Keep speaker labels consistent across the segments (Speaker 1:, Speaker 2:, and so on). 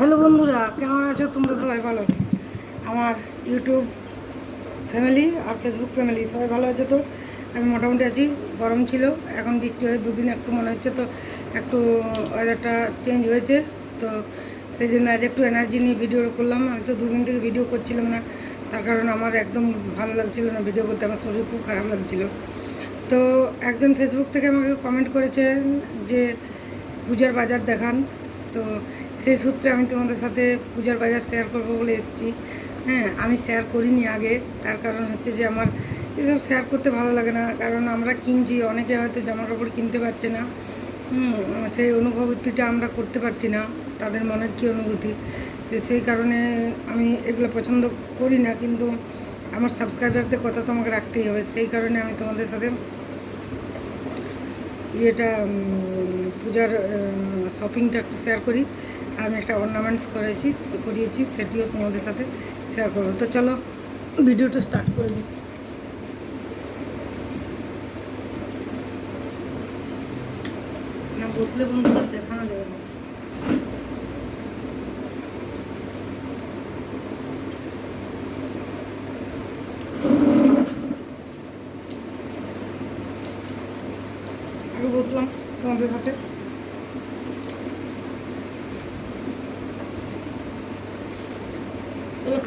Speaker 1: Hello বন্ধুরা, কেমন আছো? তোমরা সবাই ভালো আমার ইউটিউব ফ্যামিলি আর ফেসবুক ফ্যামিলি সবাই ভালো আছে তো? আমি মোটামুটি আছি, গরম ছিল, এখন বৃষ্টি হয়ে দুদিন একটু মনে হচ্ছে তো, একটু ওয়েদারটা চেঞ্জ হয়েছে, তো সেই জন্য আজ একটু এনার্জি নিয়ে ভিডিও করলাম। আমি তো দুদিন থেকে ভিডিও করছিলাম না, তার কারণ আমার একদম ভালো লাগছিল না ভিডিও করতে, আমার শরীর খুব খারাপ লাগছিল। তো একজন ফেসবুক থেকে আমাকে কমেন্ট করেছে যে, পূজার বাজার দেখান, তো সেই সূত্রে আমি তোমাদের সাথে পূজার বাজার শেয়ার করব বলে এসেছি। হ্যাঁ আমি শেয়ার করিনি আগে। তার কারণ হচ্ছে যে আমার এসব শেয়ার করতে ভালো লাগে না। কারণ আমরা কিনছি, অনেকে হয়তো জামা কাপড় কিনতে পারছে না। সেই অনুভূতিটা আমরা করতে পারছি না। তাদের মনের কী অনুভূতি? সেই কারণে আমি এগুলো পছন্দ করি না, কিন্তু আমার সাবস্ক্রাইবারদের কথা তো আমাকে রাখতেই হবে। সেই কারণে আমি তোমাদের সাথে ইয়েটা পূজার শপিংটা একটু শেয়ার করি। আমি একটা অর্নামেন্টস করেছি, করিয়েছি, সেটিও তোমাদের সাথে শেয়ার করব। তো চলো ভিডিওটা স্টার্ট করে দিই। না, বসলে বন্ধুদের দেখানো যাবে না আমি বসলাম তোমাদের সাথে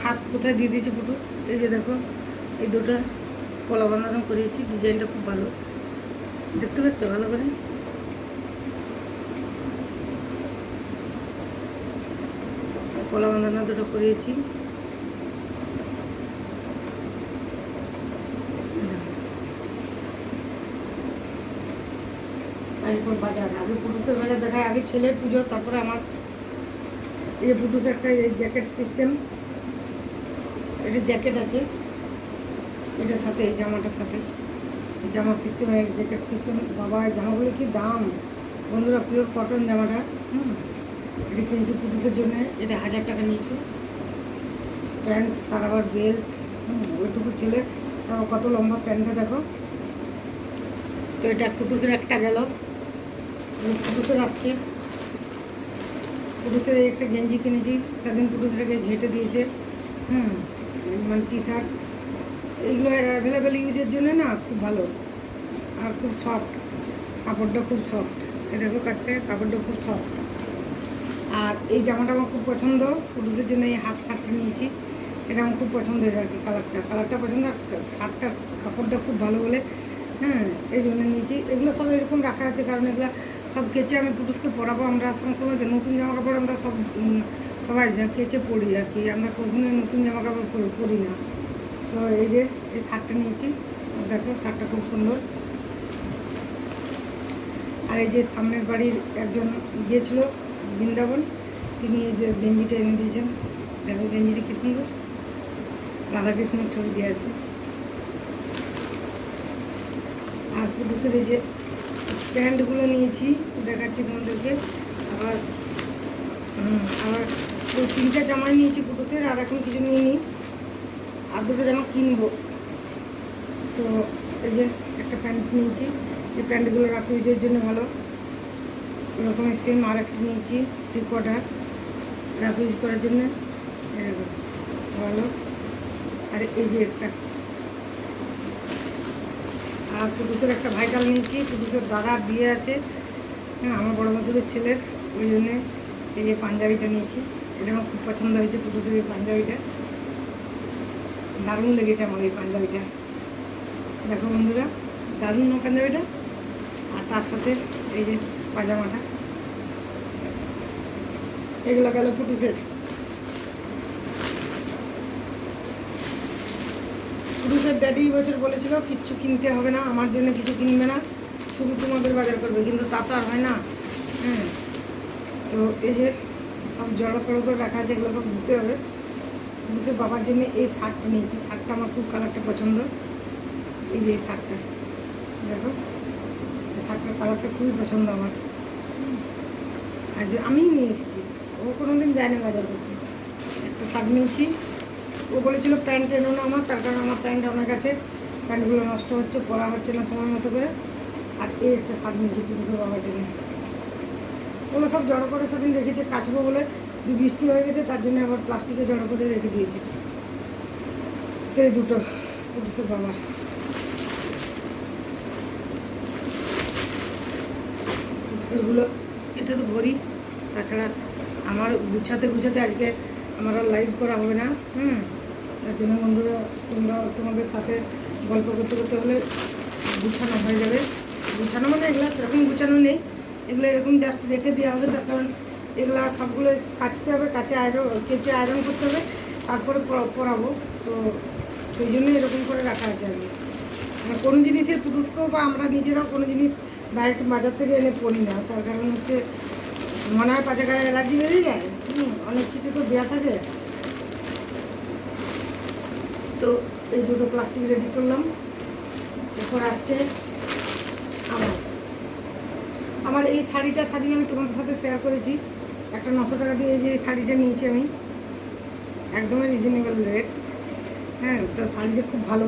Speaker 1: খাত কোথায় দিয়ে দিয়েছি ফুটু এই যে দেখো, এই দুটো কলা বানানো করিয়েছি, ডিজাইনটা খুব ভালো। দেখতে পাচ্ছ ভালো করে? কলা বাঁধানো দুটো করিয়েছি। তারপর বাজার, আগে পুরুষের বাজার দেখায়, আগে ছেলের পুজো তারপরে আমার এই যে একটা এই জ্যাকেট সিস্টেম এটা জ্যাকেট আছে, এটার সাথে, এই জামাটার সাথে। জামা সিস্টেম জ্যাকেট সিস্টেম বাবা জামাগুলো কি দাম? বন্ধুরা পিওর কটন জামাটা, হুম, এটা কিনেছি পুরুষের জন্য, এটা হাজার টাকা নিয়েছি। প্যান্ট, তার আবার বেল্ট হুম, ওইটুকু ছেলে, তারপর কত লম্বা প্যান্টটা দেখো। তো এটা কুটুসের একটা গেল। কুটুসের আসছে। এই একটা গেঞ্জি কিনেছি সেদিন কুটুসটাকে ঘেটে দিয়েছে। হুম মানে টি শার্ট এইগুলো অ্যাভেলেবেল ইউজের জন্য না খুব ভালো। আর খুব সফট কাপড়টা খুব সফট এ দেখো কাছ থেকে কাপড়টা খুব সফট আর এই জামাটা আমার খুব পছন্দ। পুরুষের জন্য এই হাফ শার্টটা নিয়েছি। এটা আমার খুব পছন্দের আর কি কালারটা কালারটা পছন্দ আর শার্টটা কাপড়টা খুব ভালো বলে। হ্যাঁ এই জন্য নিয়েছি। এগুলো সব এরকম রাখা আছে কারণ এগুলো সব কেচে আমি পুরুষকে পরাবো, আমরা সময় সময় যে নতুন জামা কাপড় আমরা সব সবাই কেচে পরি আর কি, আমরা কখনোই নতুন জামা কাপড় পরি- না। তো এই যে, এই শার্টটা নিয়েছি দেখো শার্টটা খুব সুন্দর। আর এই যে সামনের বাড়ির একজন গিয়েছিল, বৃন্দাবন, তিনি এই যে গেঞ্জিটা এনে দিয়েছেন। দেখো গেঞ্জিটা কি সুন্দর। রাধাকৃষ্ণের ছবি দেওয়া আছে। আর পুরুষের এই যে প্যান্টগুলো নিয়েছি, দেখাচ্ছি তোমাদেরকে। আবার আবার তিনটা জামাই নিয়েছি পুরুষের আর এখন কিছু নিয়ে নিই আর দুটো জামা কিনবো। তো এই যে একটা প্যান্ট নিয়েছি, এই প্যান্টগুলো রাখি ইউজের জন্য ভালো। এরকমের সেম আর একটা নিয়েছি থ্রি কোয়ার্টার রাফ ইউজ করার জন্য। ভালো। আর এই যে একটা আর পুরুষের একটা ভাইটাল নিয়েছি পুরুষের দাদার বিয়ে আছে। হ্যাঁ আমার বড় মাসুরের ছেলের ওই জন্যে এই যে পাঞ্জাবিটা নিয়েছি। এটা আমার খুব পছন্দ হয়েছে পুরুষের এই পাঞ্জাবিটা। দারুণ লেগেছে আমার এই পাঞ্জাবিটা। দেখো বন্ধুরা, দারুণ না পাঞ্জাবিটা? আর তার সাথে এই যে পাজামাটা। এগুলো গেল পুরুষের পুরুষের ড্যাডি বছর বলেছিল, কিচ্ছু কিনতে হবে না, আমার জন্য কিছু কিনবে না, শুধু তোমাদের বাজার করবে। কিন্তু তা তো আর হয় না। হ্যাঁ। তো এই যে সব জড়ো সড়ো করে রাখা আছে, এগুলো সব ধুতে হবে। পুরুষের বাবার জন্য এই শার্টটা নিয়েছি শার্টটা আমার খুব কালারটা পছন্দ। এই যে এই শার্টটা, দেখো। শার্টটার কালারটা খুবই পছন্দ আমার। আর যে আমিই নিয়ে এসেছি। ও কোনো দিন যায় না বাজার করতে। একটা শার্ট নিয়েছি। ও বলেছিল প্যান্ট এনো না আমার, তার কারণ আমার প্যান্ট আমার কাছে, প্যান্টগুলো নষ্ট হচ্ছে, পরা হচ্ছে না সময় মতো করে। আর এই একটা শার্ট নিয়েছি পুরুষের বাবার জন্য। ওগুলো সব জড়ো করে সেদিন রেখেছে কাচবো বলে বৃষ্টি হয়ে গেছে, তার জন্য আবার প্লাস্টিকে জড়ো করে রেখে দিয়েছে। এই দুটো পুলিশের বাবার। পুলিশেরগুলো এটা তো ভরি তাছাড়া আমার গুছাতে গুছাতে আজকে আমার লাইভ করা হবে না, হুম। তার বন্ধুরা তোমরা তোমাদের সাথে গল্প করতে করতে হলে গুছানো হয়ে যাবে। গুছানো মানে এগুলো সেরকম গুছানো নেই। এগুলো এরকম জাস্ট রেখে দেওয়া হবে তার কারণ এগুলো সবগুলো কাচতে হবে, কাচে আয়রন কেচে আয়রন করতে হবে, তারপরে পরা- পরাবো। তো সেই জন্য এরকম করে রাখা আছে আর মানে কোনো জিনিসের পুরুষকে বা আমরা নিজেরাও কোনো জিনিস ডাইরেক্ট বাজার থেকে এনে পড়ি না। তার কারণ হচ্ছে মনে হয় পাঁচে গায়ে অ্যালার্জি বেরিয়ে যায়। হুম, অনেক কিছু তো দেওয়া থাকে। তো এই দুটো প্লাস্টিক রেডি করলাম। এরপর আসছে আমার। আমার এই শাড়িটা শাড়ি আমি তোমাদের সাথে শেয়ার করেছি। একটা নশো টাকা দিয়ে যে শাড়িটা নিয়েছি আমি। একদমই রিজনেবল রেট হ্যাঁ তো শাড়িটা খুব ভালো।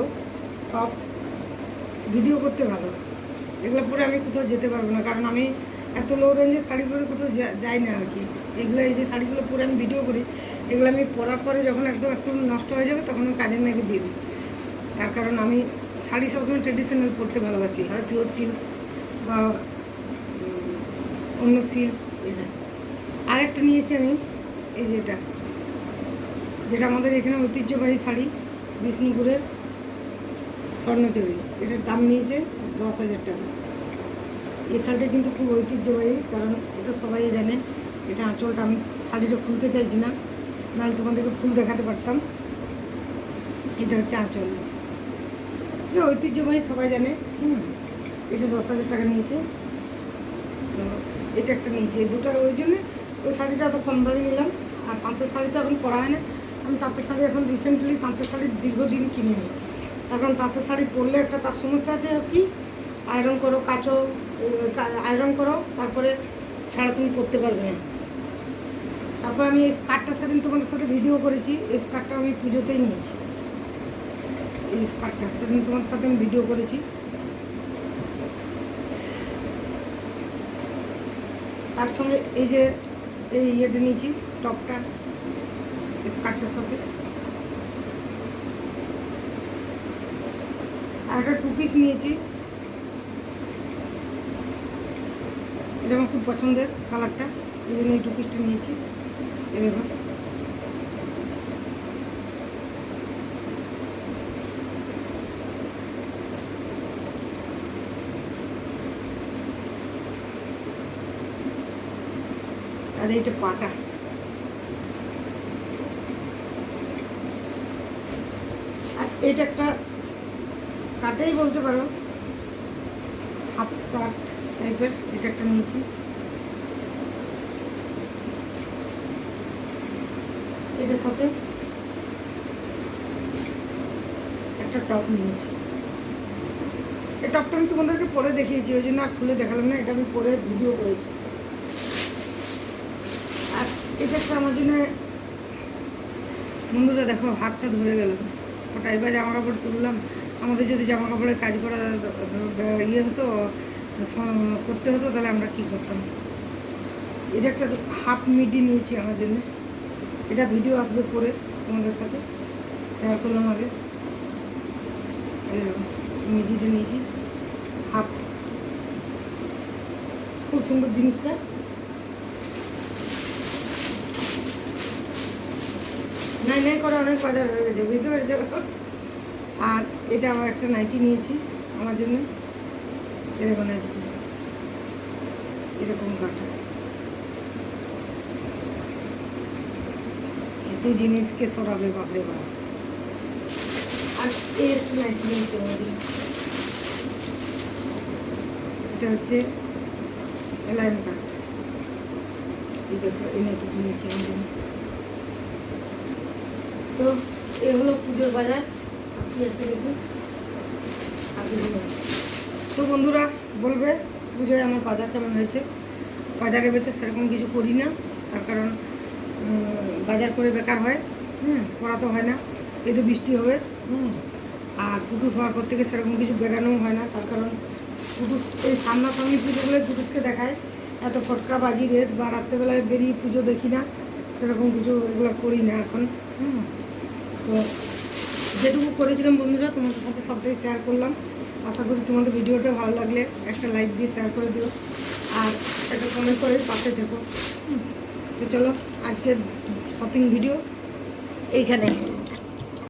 Speaker 1: সব ভিডিও করতে ভালো। এগুলো পরে আমি কোথাও যেতে পারব না। কারণ আমি এত লো রেঞ্জের শাড়ি পরে কোথাও যাই না আর কি। এগুলো এই যে শাড়িগুলো পরে আমি ভিডিও করি এগুলো আমি পরার পরে যখন একদম একটু নষ্ট হয়ে যাবে তখন আমি কাজের মেয়েকে দিয়ে দিই। তার কারণ আমি শাড়ি সবসময় ট্রেডিশনাল পরতে ভালোবাসি, হয় পিওর সিল্ক বা অন্য সিল্ক এটা আরেকটা নিয়েছি আমি, এই যেটা যেটা আমাদের এখানে ঐতিহ্যবাহী শাড়ি, বিষ্ণুপুরের স্বর্ণচুরি। এটার দাম নিয়েছে দশ হাজার টাকা। এই শাড়িটা কিন্তু খুব ঐতিহ্যবাহী, কারণ এটা সবাই জানে, এটা আঁচলটা আমি শাড়িটা খুলতে চাইছি না। নাহলে তোমাদেরকে ফুল দেখাতে পারতাম। এটা হচ্ছে আঁচল। এটা ঐতিহ্যবাহী সবাই জানে। হুম এটা দশ হাজার টাকা নিয়েছে। তো এটা একটা নিয়েছে। দুটো, ওই জন্যে ওই শাড়িটা এত কম দামে নিলাম। আর তাঁতের শাড়ি তো এখন পরা হয় না। আমি তাঁতের শাড়ি এখন রিসেন্টলি তাঁতের শাড়ি দীর্ঘদিন কিনে নিই তার কারণ তাঁতের শাড়ি পরলে একটা তার সমস্যা আছে কি। আয়রন করো, কাচো আয়রন করো, তারপরে ছাড়া তুমি করতে পারবে না। তারপর আমি এই স্কার্টটার সেদিন তোমাদের সাথে ভিডিও করেছি। এই স্কার্টটা আমি পুজোতেই নিয়েছি। এই স্কার্টটা সেদিন তোমার সাথে আমি ভিডিও করেছি। তার সঙ্গে এই যে, এই ইয়েটা নিয়েছি, টপটা স্কার্টটার সাথে। আর একটা টু পিস নিয়েছি। এটা আমার খুব পছন্দের কালারটা এই জন্য এই টু পিসটা নিয়েছি। আর এইটা পাটা এটা একটা কাটেই বলতে পারো হাফ স্কার্ট টাইপের এটা একটা নিয়েছি এটার সাথে একটা টপ নিয়েছি। এই টপটা আমি তোমাদেরকে পরে দেখিয়েছি, ওই জন্য আর খুলে দেখালাম না, এটা আমি পরে ভিডিও করেছি। আর এটা একটা আমার জন্য, বন্ধুরা দেখো, হাতটা ধরে গেল। ওটা এবার জামা কাপড় তুললাম। আমাদের যদি জামা কাপড়ের কাজ করা ইয়ে হতো করতে হতো, তাহলে আমরা কী করতাম? এটা একটা হাফ মিডি নিয়েছি আমার জন্য। এটা ভিডিও আসবে পরে তোমাদের সাথে। শেয়ার করলাম আগে। মিডিটা নিয়েছি। হাফ। খুব সুন্দর জিনিসটা। নাই নাই, করে, অনেক বাজার হয়ে গেছে, বুঝতে পেরেছ? আর এটা আমার একটা নাইটি নিয়েছি আমার জন্য। এরকম নাইটিটা এরকম কাটা এত জিনিসকে সরাবে বাপরে বাপ। আর এটা হচ্ছে এই দেখো আমার তো এ হলো পুজোর বাজার। আপনি একটা দেখুন। তো বন্ধুরা বলবে পুজোয় আমার বাজার কেমন হয়েছে? বাজারে বেছে সেরকম কিছু করি না। তার কারণ বাজার করে বেকার হয়। হুম করা তো হয় না, এই তো বৃষ্টি হবে। হুম, আর পুটুস হওয়ার পর থেকে সেরকম কিছু বেরানোও হয় না, তার কারণ পুটুস এই সামনাসামনি পুজোগুলোয় পুটুসকে দেখায়। এত ফটকা বাজি, রেস, বা রাত্রেবেলায় বেরিয়ে পুজো দেখি না, সেরকম কিছু এগুলো করি না এখন। হুম, তো যেটুকু করেছিলাম বন্ধুরা, তোমাদের সাথে সবটাই শেয়ার করলাম। আশা করি তোমাদের ভিডিওটা ভালো লাগলে একটা লাইক দিয়ে শেয়ার করে দিও। আর একটা কমেন্ট করে পাশে থেকো। তো চলো আজকের শপিং ভিডিও এইখানে।